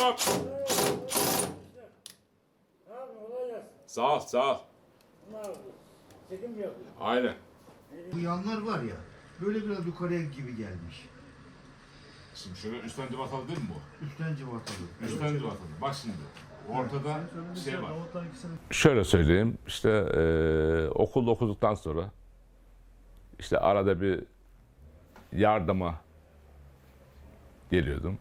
Gelsin. Sağ ol, sağ ol. Çekim? Aynen. Bu yanlar var ya, böyle biraz yukarıya gibi gelmiş. Şimdi şöyle üstten cıvatalı değil mi bu? Üstten cıvatalı. Üstten cıvatalı. Bak şimdi. Ortada şey var. Şöyle söyleyeyim, işte eee okul okuduktan sonra işte arada bir yardıma geliyordum.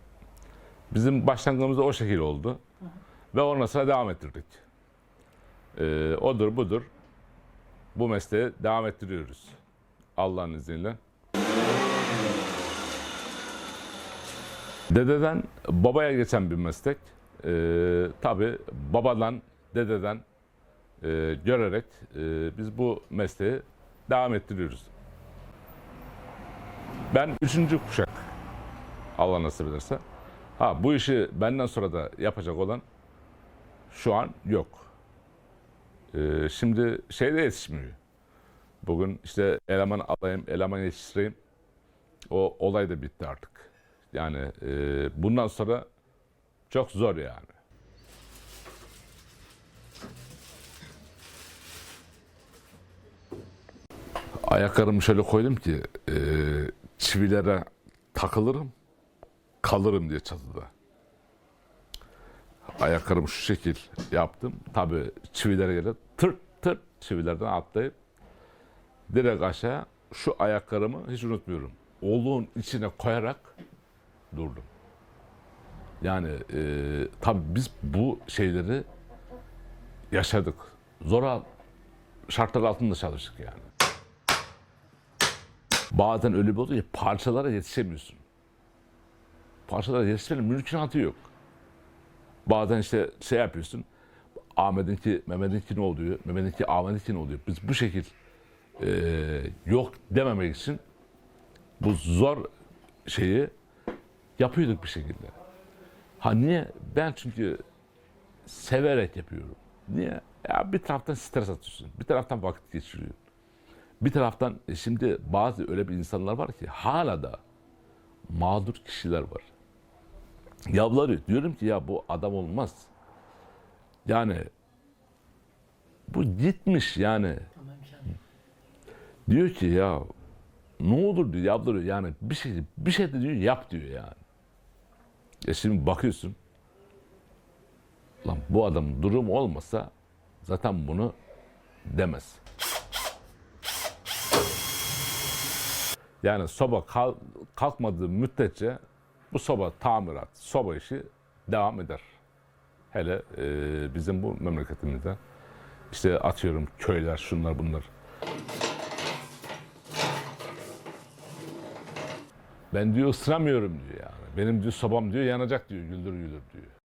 Bizim başlangıcımız o şekil oldu. Ve ondan sonra devam ettirdik. Eee, odur budur. Bu mesleği devam ettiriyoruz. Allah'ın izniyle. Dededen babaya geçen bir meslek. Ee, tabii babadan, dededen e, görerek e, biz bu mesleği devam ettiriyoruz. Ben üçüncü kuşak Allah nasip ederse. Ha bu işi benden sonra da yapacak olan şu an yok. Ee, şimdi şeyde yetişmiyor. Bugün işte eleman alayım, eleman yetiştireyim. O olay da bitti artık. Yani e, bundan sonra çok zor yani. Ayaklarımı şöyle koydum ki e, çivilere takılırım, kalırım diye çatıda. Ayaklarımı şu şekil yaptım. Tabii çivilere göre tırt tırt çivilerden atlayıp direkt aşağı şu ayaklarımı hiç unutmuyorum. Oluğun içine koyarak durdum. Yani e, tabii biz bu şeyleri yaşadık. Zora şartlar altında çalıştık yani. Bazen öyle bir oluyor parçalara yetişemiyorsun. Parçalara yetişmenin mümkünatı yok. Bazen işte şey yapıyorsun. Ahmet'inki, Mehmet'inki ne oluyor? Mehmet'inki, Ahmet'inki ne oluyor? Biz bu şekil e, yok dememek için bu zor şeyi yapıyorduk bir şekilde. Ha niye? Ben çünkü severek yapıyorum. Niye? Ya bir taraftan stres atıyorsun. Bir taraftan vakit geçiriyorsun. Bir taraftan e, şimdi bazı öyle bir insanlar var ki hala da mağdur kişiler var. Yalvarıyor. Diyorum ki ya bu adam olmaz. Yani bu gitmiş yani. Diyor ki ya ne olur diyor yalvarıyor yani bir şey bir şey de diyor yap diyor yani. Ya şimdi bakıyorsun lan bu adam durum olmasa zaten bunu demez. Yani soba kal- kalkmadığı müddetçe bu soba tamirat, soba işi devam eder. Hele e, bizim bu memleketimizde işte atıyorum köyler, şunlar bunlar. Ben diyor ısıramıyorum diyor yani. Benim diyor sobam diyor yanacak diyor güldür güldür diyor.